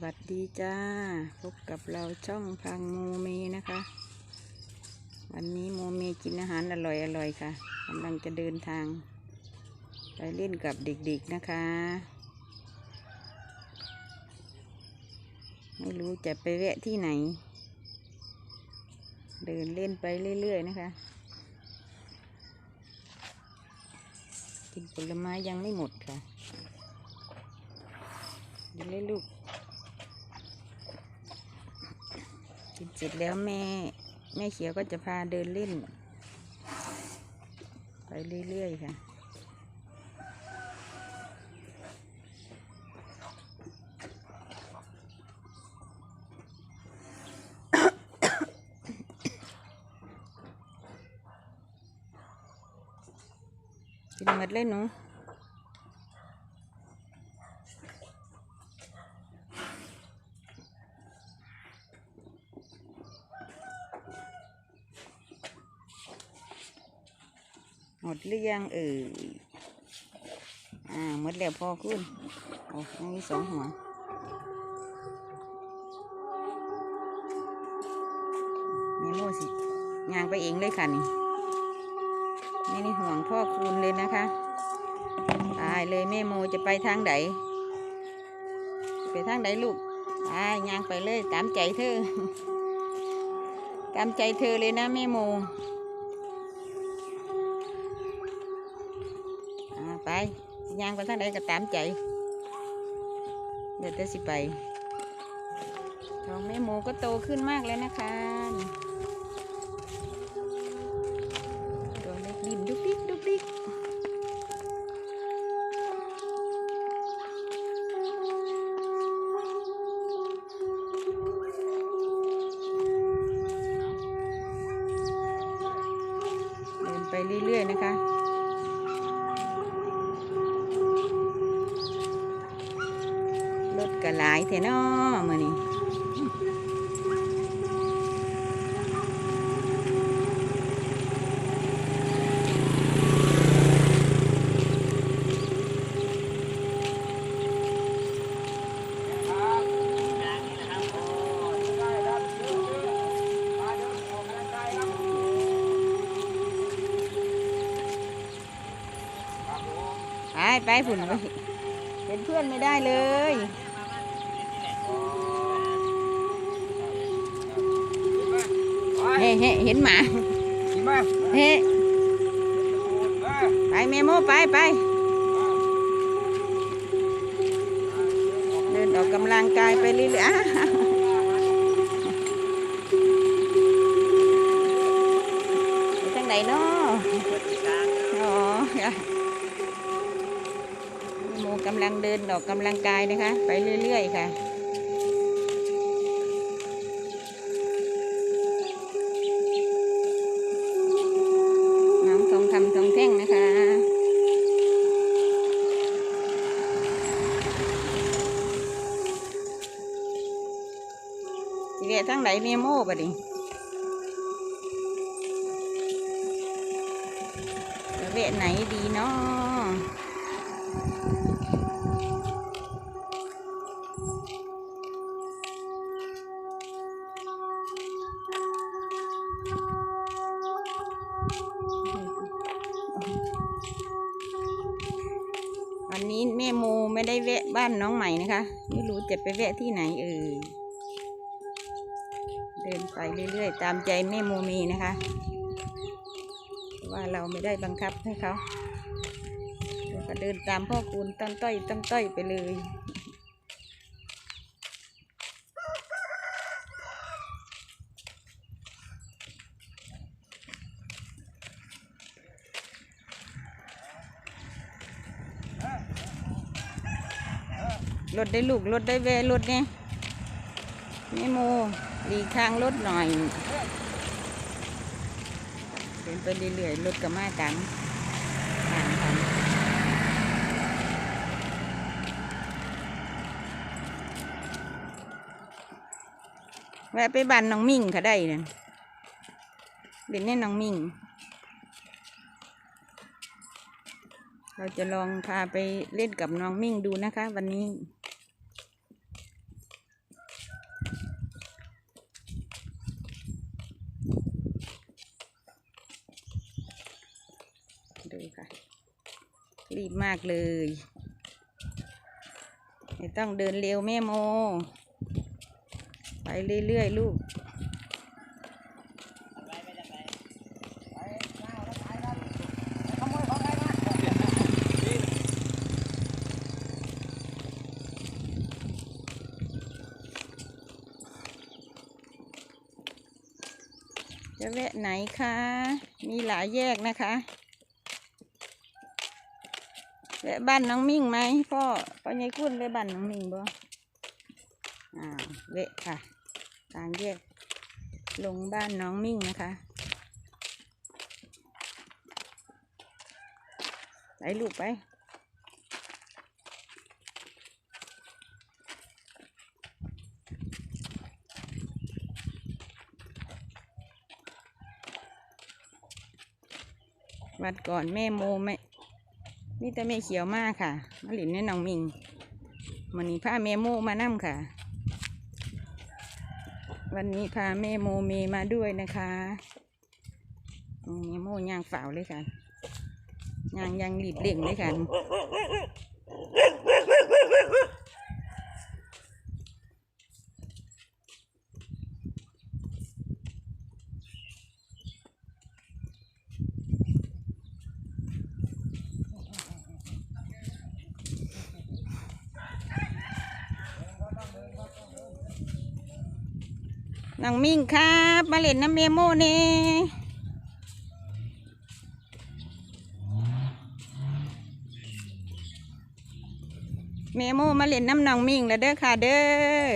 วัสดีจ้า พบกับเราช่องพังโมเมนะคะ วันนี้โมเมกินอาหารอร่อยอร่อยค่ะกำลังจะเดินทาง ไปเล่นกับเด็กๆนะคะ ไม่รู้จะไปแวะที่ไหน เดินเล่นไปเรื่อยๆนะคะ กินผลไม้ยังไม่หมดค่ะเดินเล่นลู กินเสร็จแล้วแม่แม่เขียวก็จะพาเดินเล่น ไปเรื่อยๆค่ะกินหมดเลยหนู หมดหรือยังเอ่ยอ่าหมดแล้วพอคุณโอ้ยังมีสองหัวแม่โมสิยางไปเองเลยค่ะนี่ไม่นี่ห่วงพ่อคูณเลยนะคะตายเลยแม่โมจะไปทางไหนไปทางไหนลูกตายยางไปเลยตามใจเธอ ตามใจเธอเลยนะแม่โม อ่าไป ย่างไปทางไหนก็ตามใจเดี๋ยวจะสิไป ทองแม่หมูก็โตขึ้นมากแล้วนะคะ รถก็หลายแท้นอมื้อนี้ไปไปผุ่นไปเห็นเพื่อนไม่ได้เลย เฮ้เฮ้เห็นหมามาเฮ้ไปเมโมไปไปเดินออกกำลังกายไปเรื่อยๆอ้าวไปทางไหนเนาะอ๋อโมกำลังเดินออกกำลังกายนะคะ ไปเรื่อย ๆ ค่ะ นเมโม่ปะดิจะเวะไหนดีเนาะวันนี้แม่โมไม่ได้แวะบ้านน้องใหม่นะคะ ไม่รู้จะไปแวะที่ไหนเอ่ย เดินไปเรื่อยๆ ตามใจแม่โมมีนะคะเพราะว่าเราไม่ได้บังคับให้เขาเราก็เดินตามพ่อคูณต้นต้อยต้นต้อยไปเลยรถได้ลูกรถได้แวรถเนี่ยแม่โม หลีกทางรถหน่อยเดินไปเรื่อยๆรถก็มาตามทางกันแวะไปบ้านน้องมิ่งค่ะได้เนี่ยเล่นแน่น้องมิ่ง เราจะลองพาไปเล่นกับน้องมิ่งดูนะคะ วันนี้ รีบมากเลย ไม่ต้องเดินเร็วแม่โม ไปเรื่อยๆลูกจะแวะไหนคะ มีหลายแยกนะคะ แวะบ้านน้องมิ่งไหมพ่อพ่อใหญ่กุ้นแวะบ้านน้องมิ่งบ่อ่าวแวะค่ะทางแยกลงบ้านน้องมิ่งนะคะไปลูกไปวัดก่อนแม่โมไม่ มีแต่แม่เขียวมากค่ะมาหลินแน่น้องมิงวันนี้พาแม่โมมานั่มค่ะ วันนี้พาแม่โมเมมาด้วยนะคะเมแม่โมย่างฝ่าวเลยค่ะย่างยังรีบเร่งเลยค่ะ น้องมิ่งครับ มาเล่นน้ำเมโมเน่เมโมมาเล่นน้ำน้องมิ่งแล้วเด้อค่ะเด้อ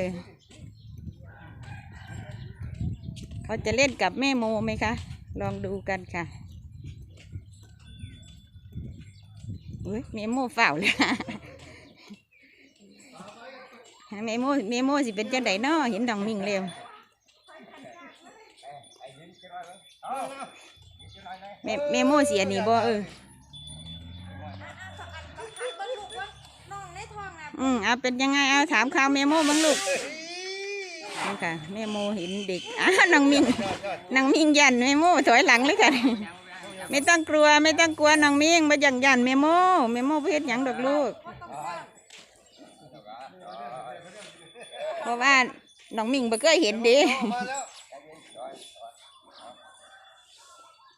เขาจะเล่นกับแม่โมไหมคะ ลองดูกันค่ะเฮ้ยเมโมฝ่าวเลยเมโมเมโมสิเป็นจังไดน้อเห็นน้องมิ่งเร็ว แม่แม่โมเสียนี่บ่เออบรรลุว่าน้องในท้องนะอืมเอาเป็นยังไงเอาถามข่าวแม่โมบ้างลูกนี่ค่ะแม่โมเห็นเด็กอ้าวน้องมิงน้องมิงยันแม่โมถอยหลังเลยค่ะไม่ต้องกลัวไม่ต้องกลัวน้องมิงมายันยันแม่โมแม่โมบ่เพ็ดหยังดอกลูกเพราะว่าน้องมิงบ่เคยเห็นเด้มาแล้ว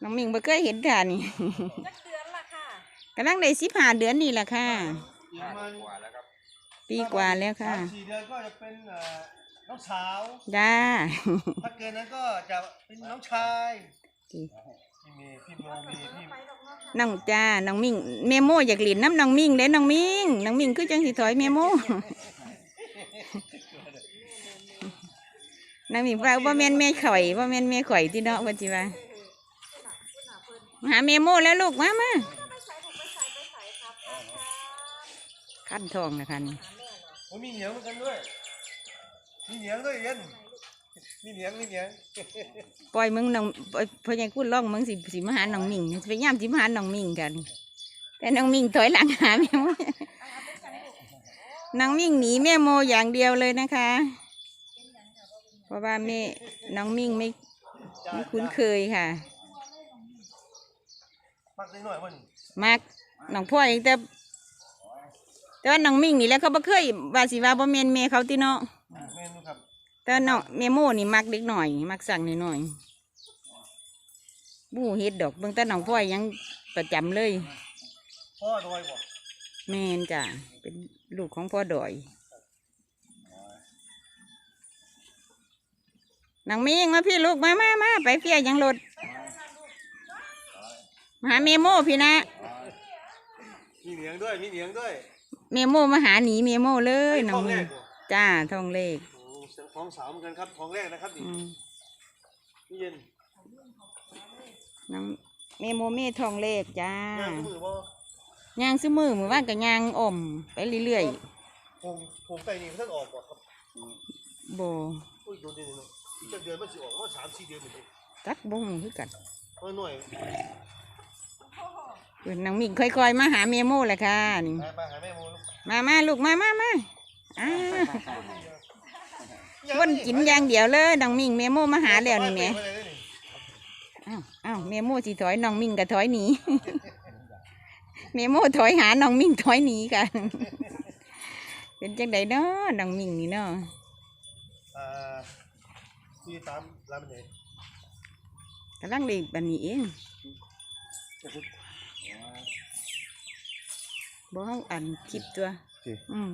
น้องมิงบ่เคยเห็นค่ะนี่จักเดือนละค่ะกำลังได้สิบห้าเดือนนี่แหละค่ะอีกประมาณปีกว่าแล้วค่ะ สามสี่เดือนก็จะเป็นเอ่อน้องสาว จ้า ถ้าเกินนั้นก็จะเป็นน้องชายพี่เมย์พี่โมมีพี่ไปดอกเนาะค่ะน้องจ้า น้องมิ่งเมโมอยากหลินน้ำน้องมิ่งเด้น้องมิ่งน้องมิ่งคือจังสิถอยเมโมน้องมิ่งว่าว่าแม่นแม่ข่อยว่าแม่นแม่ข่อยที่เนาะว่าจิว่ามา หาเมโมแล้วลูกมามาไปใส่ผมไปใส่ไปใส่ครับครับขั้นทองนะคะนี่โอ้มีเหนียงเหมือนกันด้วย มีเหนียงด้วยเย็นมีเหนียงมีเหนียงปล่อยมึงน้องปล่อยพ่อใหญ่กูดล่องมึงสิสิมาหาน้องมิ่งไปย่ามสิมาหาน้องมิ่งกัน แต่น้องมิ่งถอยหลังหาแม่โมน้องมิ่งหนีแม่โมอย่างเดียวเลยนะคะ เพราะว่าแม่น้องมิ่งไม่ไม่คุ้นเคยค่ะ ปักนิดหน่อยมันมากน้องพ่อยแต่ แต่ว่าน้องมิ่งนี่แหล้วเขาบ่เคยว่าสิว่าบ่แม่นแม่เขาติเนาะเมนูครับแต่น้องแม่โมนี่มักเด็กหน่อย มักสั่งหน่อยๆบู้เฮ็ดดอกเบิ่งแต่น้องพ่อยยังประจำเลยพ่อโดยบอกแม่นจ้ะเป็นลูกของพ่อดอยน้องมิ่งมาพี่ลูกมามามาไปเฟียยังรถ มาหาเมโมพี่นะ มีเหนียงด้วย มีเหนียงด้วยเมโมมาหาหนีเมโมเลยน้ท้อองงแรมิ่งกบ่จ้าทองเลขโอ้เสียงท้องสาวเหมือนกันครับท้องแรกนะครับนี่อืมนี่เย็นน้องเมโมเมทองเลขจ้าย่างมือบ่ย่างซื้อมือมือว่านกับย่างอมไปเรื่อยผงผงไก่นี่เพิ่งออกบ่ครับ ๆโบอุ้ยโดนดิเนาะอีกจักเดือนมันสิออกว่าสามสี่เดือนเหมือนกันตักบงคือกันเพราะหน่วยเพิ่ นน้องมิ่งค่อยๆ มาหาเมโมแหละค่ะนี่ไปไปหาแม่โมลูกมามาลูกมามามาอ้าวนกินอย่างเดียวเลยน้องมิ่งเมโมมาหาแล้วนี่แหม่ไปเลยนี่อ้าวอ้าวเมโมสิถอยน้องมิ่งก็ถอยหนีเมโมถอยหาน้องมิ่งถอยหนีกันเป็นจังไดเนาะน้องมิ่งนี่เนาะอ่าที่ตามร้านไหนกำลังเด็กบันนี้เอง บ่เฮาอันคลิปตัวโอเคอืม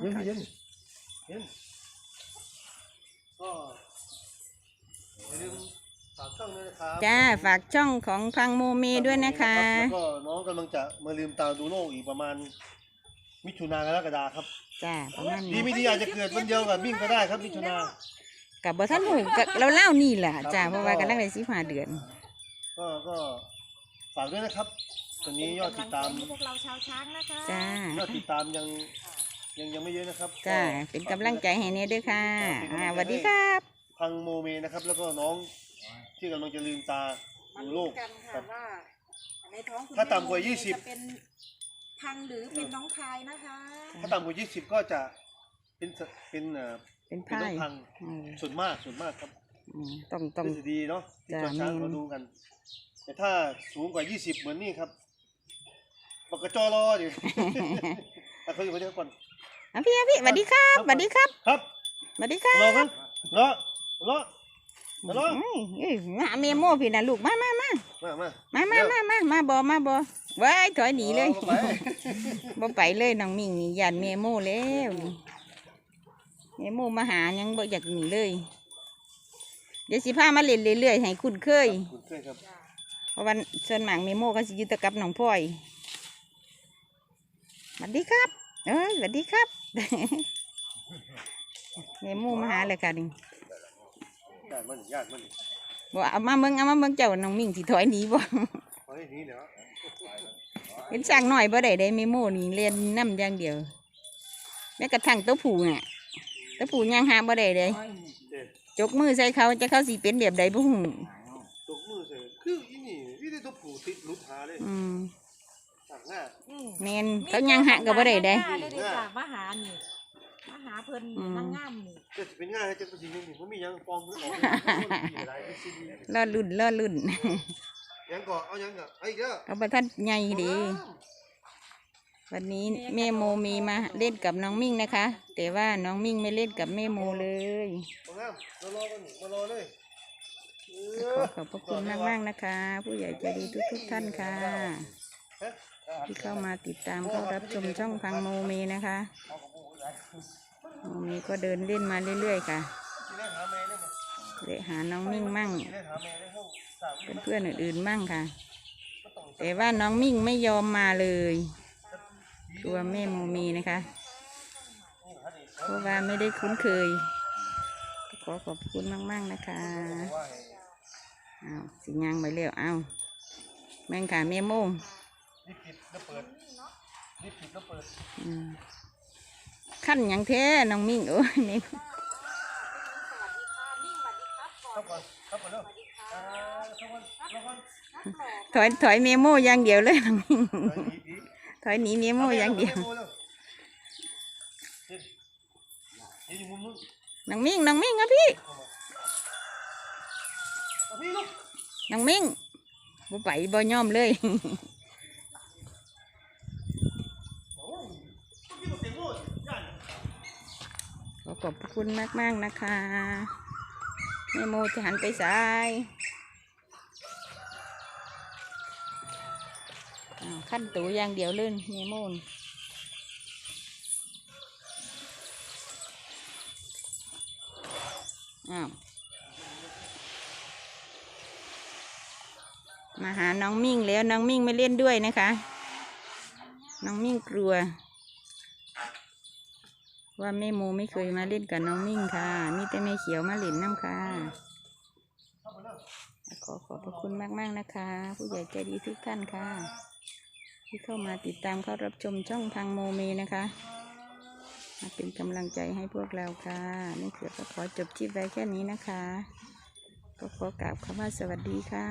เย็นเย็นเย็นก็อย่าลืมฝากช่องด้วยนะครับจ้าฝากช่องของพังโมเมด้วยนะคะ แล้วก็น้องกำลังจะมาลืมตาดูโลกอีกประมาณ มิถุนากรกฎาครับ จ้าประมาณดีนี้ไม่ดีอาจจะเกิดวันเดียวกับมิ่งก็ได้ครับมิถุนากับบ่ท่านหูกับเราเล่านี่แหละจ้าครับเพราะว่ากำลังได้สิบห้าเดือน ก็ก็ ฝากด้วยนะครับ ตอนนี้ยอดติดตามให้พวกเราชาวช้างนะคะจ้ายอดติดตามยังยังยังไม่เยอะนะครับจ้าก็เป็นกำลังใจให้เนี่ยด้วยค่ะอ่าสวัสดีครับ พังโมเมนะครับ แล้วก็น้องที่กำลังจะลืมตาดูโลกกันครัค่ะบว่าในท้องคุณถ้าต่ำกว่าแม่ยี่สิบจะเป็นพังหรือเป็นน้องพายนะคะถ้าต่ำกว่า20ก็จะเป็นสเป็นเอ่อเป็นเป็นไพ่น้องพังอืมส่วนมากส่วนมากครับอืมต้องต้องทฤษฎีเนาะที่จ้ะตัวช้างแม่นเราดูกัน แต่ถ้าสูงกว่า 20 เหมือนนี่ครับปากกระจอรออยู่ อะเขาอยู่คนเดียวก่อน อะพี่อะพี่สวัสดีครับสวัสดีครับครับสวัสดีครับรอครับรอรอรอรอเอ้ยเอ้ยมาเมโมพี่นะลูกมามามามามามามามามามาบอมาบอว้ายถอยหนีเลยอาไปบ่ไปเลยน้องมิ่งนี่ยานเมโมแล้วนี่เมโมมาหายังบ่อยากหนีเลย เดี๋ยวสิพามาเล่นเรื่อยๆให้คุ้นเคย คุณเคยครับเพ ราะวันส่วนหมากเมโมก็สิอยู่แตะกับน้องพลอยสวัสดีครับเอ้ยสวัสดีครับเมโมมาหาเลยค่ะนี่ญาติมันญาติมันบอกเอามาเบิ่งเอามาเบิ่งเจ้าน้องมิ่งสิถอยหนีบ่เฮ้ยนี่เนาะเป็นช่างหน่อยบ่ได้ได้เมโมนี่เรียนน้ำอย่างเดียวแม้กระทั่งตัวผูน่ะตัวผูยังหาบ่ได้เลยเด็ดจกมือใส่เขาจะเขาสิเป็นแบบใดบ่ฮู้ ตัวผูติดลุดหาเลยอืมต่างหน้าอืมแม่นเขายังหาก็บ่ได้เด้ ได้ได้จ้ะมาหานี่มาหาเพิ่นอืม นางงามนี่จะเป็นง่ายจะเป็นสิ่งหนึ่งผมมียังฟองมือออกอะไรเป็นสิ่งนี้รอรุ่นรอรุ่นยังก่อเอายังก่อไอ้เด้อเขาประทัดใหญ่ดี วันนี้แม่โมมีมาเล่นกับน้องมิ่งนะคะ แต่ว่าน้องมิ่งไม่เล่นกับแม่โมเลย มางามมารอกันมารอเลย ขอขอบพระคุณมากมากนะคะ ผู้ใหญ่ใจดีทุกทุกท่านค่ะ ที่เข้ามาติดตามเข้ารับชมช่องพังโมเมนะคะโมเมก็เดินเล่นมาเรื่อยๆค่ะที่แรกหาแม่ได้ไหมเลหาน้องมิ่งมั่งที่แรกหาแม่ได้ห้องสามเพื่อนๆอื่นๆมั่งค่ะ แต่ว่าน้องมิ่งไม่ยอมมาเลยตัวแม่โมมีนะคะ เพราะว่าไม่ได้คุ้นเคย ขอขอบคุณมาก ๆ นะคะ อ้าวสิยางไปเร็วอ้าวแม่งค่ะแม่โมรีบปิดแล้วเปิดรีบปิดแล้วเปิดอืมขั้นหยังแท้น้องมิ่งโอ้ยแม่ครับก่อนครับก่อนเร็วอ่าครับก่อนครับก่อนถอยถอยเมโมอย่างเดียวเลยน้องมิ่งดีดีถอยหนีเมโมอย่างเดียวยืนอยู่มุมนู้นน้องมิ่งน้องมิ่งครับพี่เอาพี่ลูก น้องมิ่งบ่ไปบ่ยอมเลยง้อกเสียขอขอบคุณมากๆนะคะแม่โมจะหันไปซ้ายขั้นตูอย่างเดียวเลยแม่โมนอ้าวมา หาน้องมิ่งแล้วน้องมิ่งไม่เล่นด้วยนะคะ น้องมิ่งกลัว ว่าแม่โมไม่เคยมาเล่นกับน้องมิ่งค่ะ มีแต่แม่เขียวมาเล่นน้ำค่ะขอขอบพระคุณมากๆนะคะ ผู้ใหญ่ใจดีทุกท่านค่ะ ที่เข้ามาติดตามเข้ารับชมช่องทางโมเมนะคะมาเป็นกำลังใจให้พวกเราค่ะนี่เกือก็ขอจบคลิปไว้แค่นี้นะคะ ก็ขอกราบคำว่าสวัสดีค่ะ